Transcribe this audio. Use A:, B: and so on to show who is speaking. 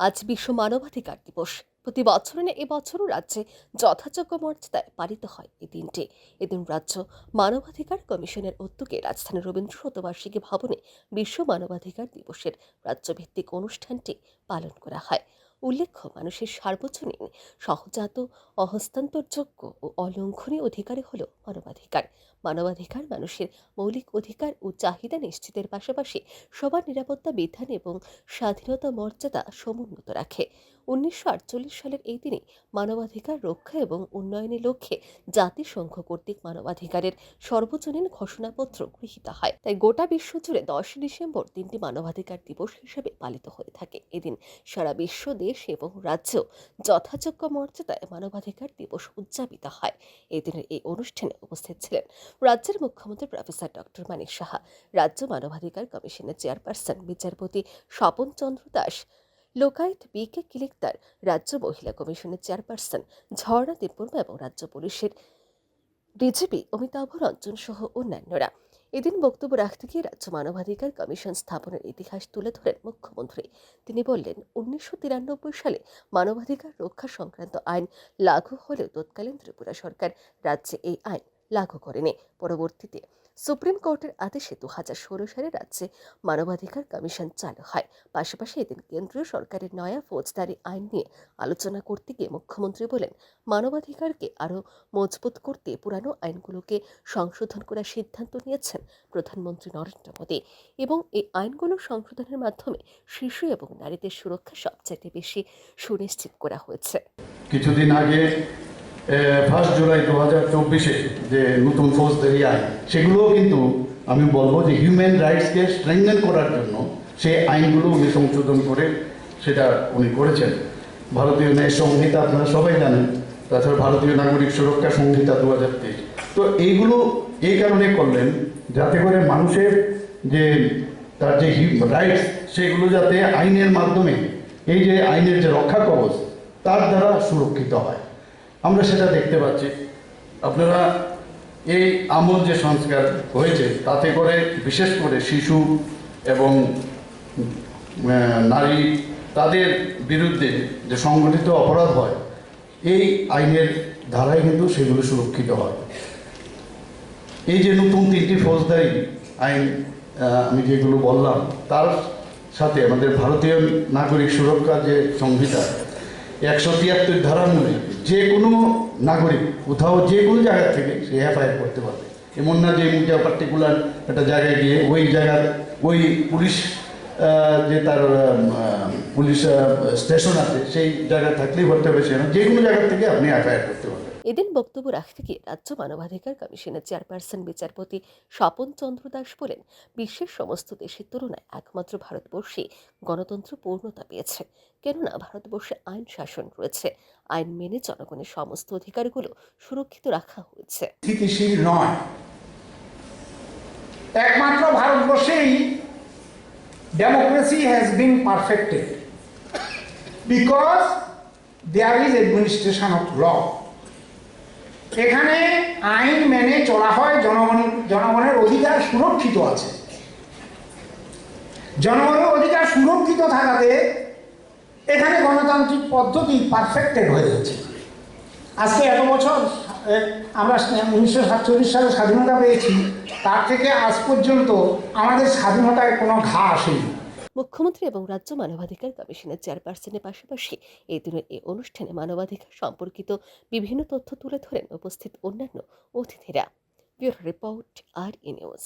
A: আজ বিশ্ব মানবাধিকার দিবস। প্রতি বছর এ এবছরও রাজ্যে যথাযোগ্য মর্যাদায় পালিত হয় এই দিনটি। এদিন রাজ্য মানবাধিকার কমিশনের উদ্যোগে রাজধানীর রবীন্দ্র শতবার্ষিকী ভবনে বিশ্ব মানবাধিকার দিবসের রাজ্যভিত্তিক অনুষ্ঠানটি পালন করা হয়। উল্লেখ্য, মানুষের সার্বজনীন, সহজাত, অহস্তান্তরযোগ্য ও অলঙ্ঘনীয় অধিকারই হল মানবাধিকার। মানবাধিকার মানুষের মৌলিক অধিকার ও চাহিদা নিশ্চিতের পাশাপাশি সবার নিরাপত্তা বিধান এবং স্বাধীনতা মর্যাদা সমুন্নত রাখে। উনিশশো আটচল্লিশ সালের এই দিনে মানবাধিকার রক্ষা এবং উন্নয়নের লক্ষ্যে জাতিসংঘ কর্তৃক মানবাধিকারের সর্বজনীন ঘোষণাপত্র গৃহীত হয়। তাই গোটা বিশ্ব জুড়ে দশ ডিসেম্বর দিনটি মানবাধিকার দিবস হিসেবে পালিত হয়ে থাকে। এদিন সারা বিশ্ব, দেশ এবং রাজ্যেও যথাযোগ্য মর্যাদায় মানবাধিকার দিবস উদযাপিত হয়। এই দিনের এই অনুষ্ঠানে উপস্থিত ছিলেন রাজ্যের মুখ্যমন্ত্রী প্রফেসর ডক্টর মানিক সাহা, রাজ্য মানবাধিকার কমিশনের চেয়ারপারসন বিচারপতি স্বপন চন্দ্র দাস লোকায়ত বি কে কিলিকদার রাজ্য মহিলা কমিশনের চেয়ারপারসন ঝর্ণা দেববর্মা এবং রাজ্য পুলিশের ডিজিপি অমিতাভ রঞ্জন সহ অন্যান্যরা। এদিন বক্তব্য রাখতে গিয়ে রাজ্য মানবাধিকার কমিশন স্থাপনের ইতিহাস তুলে ধরেন মুখ্যমন্ত্রী। তিনি বললেন, উনিশশো তিরানব্বই সালে মানবাধিকার রক্ষা সংক্রান্ত আইন লাগু হলেও তৎকালীন ত্রিপুরা সরকার রাজ্যে এই আইন লাগু করেনি। পরবর্তীতে সুপ্রিম কোর্টের আদেশে দু হাজার ষোলো সালে রাজ্যে মানবাধিকার কমিশন চালু হয়। পাশাপাশি এদিন কেন্দ্রীয় সরকারের নয়া ফৌজদারি আইন নিয়ে আলোচনা করতে গিয়ে মুখ্যমন্ত্রী বলেন, মানবাধিকারকে আরও মজবুত করতে পুরানো আইনগুলোকে সংশোধন করার সিদ্ধান্ত নিয়েছেন প্রধানমন্ত্রী নরেন্দ্র মোদী এবং এই আইনগুলো সংশোধনের মাধ্যমে শিশু এবং নারীদের সুরক্ষা সবচাইতে বেশি সুনিশ্চিত করা হয়েছে।
B: কিছুদিন আগে ফার্স্ট জুলাই দু হাজার চব্বিশে যে নতুন ফৌজদারি আইন সেগুলোও কিন্তু আমি বলব যে হিউম্যান রাইটসকে স্ট্রেংথেন করার জন্য সেই আইনগুলো উনি সংশোধন করে সেটা উনি করেছেন। ভারতীয় ন্যায় সংহিতা আপনারা সবাই জানেন, তাছাড়া ভারতীয় নাগরিক সুরক্ষা সংহিতা দু হাজার তেইশ। তো এইগুলো এই কারণে করলেন যাতে করে মানুষের যে, তার যে রাইটস সেগুলো যাতে আইনের মাধ্যমে, এই যে আইনের যে রক্ষা কবচ, তার দ্বারা সুরক্ষিত হয়। আমরা সেটা দেখতে পাচ্ছি। আপনারা এই আমূল যে সংস্কার হয়েছে, তাতে করে বিশেষ করে শিশু এবং নারী তাদের বিরুদ্ধে যে সংগঠিত অপরাধ হয়, এই আইনের ধারায় কিন্তু সেগুলো সুরক্ষিত হয়। এই যে নতুন তিনটি ফৌজদারি আইন আমি যেগুলো বললাম, তার সাথে আমাদের ভারতীয় নাগরিক সুরক্ষা যে সংহিতা একশো তিয়াত্তর ধারা অনুযায়ী যে কোনো নাগরিক কোথাও যে কোনো জায়গার থেকে সে এফআইআর করতে পারবে এমন না যে মুখে পার্টিকুলার একটা জায়গায় গিয়ে ওই জায়গার ওই পুলিশ যে তার পুলিশ স্টেশন আছে, সেই জায়গায় থাকলেই ভর্তি হবে, সে। যে কোনো জায়গার থেকে আপনি এফআইআর করতে পারবেন
A: এদিন বক্তব্য রাখতে গিয়ে রাজ্য মানবাধিকার কমিশনের চেয়ারপারসন বিচারপতি স্বপন চন্দ্র দাস বলেন, বিশ্বের সমস্ত দেশের তুলনায় একমাত্র ভারতবর্ষে গণতন্ত্র পূর্ণতা পেয়েছে। কেননা ভারতবর্ষে আইন শাসন রয়েছে। আইন মেনে জনগণের সমস্ত অধিকারগুলো সুরক্ষিত রাখা হয়েছে।
C: নয়। একমাত্র ভারতবর্ষেই democracy has been perfected because there is administration of law এখানে আইন মেনে চলা হয়, জনগণ, জনগণের অধিকার সুরক্ষিত আছে। জনগণের অধিকার সুরক্ষিত থাকাতে এখানে গণতান্ত্রিক পদ্ধতি পারফেক্টেড হয়ে গেছে। আজকে এত বছর আমরা উনিশশো সাতচল্লিশ সালে স্বাধীনতা পেয়েছি, তার থেকে আজ পর্যন্ত আমাদের স্বাধীনতায় কোনো ঘা আসেনি।
A: মুখ্যমন্ত্রী এবং রাজ্য মানবাধিকার কমিশনের চেয়ারপারসনের পাশাপাশি এই দিনের এই অনুষ্ঠানে মানবাধিকার সম্পর্কিত বিভিন্ন তথ্য তুলে ধরেন উপস্থিত অন্যান্য অতিথিরা। ব্যুরো রিপোর্ট আর ই নিউজ।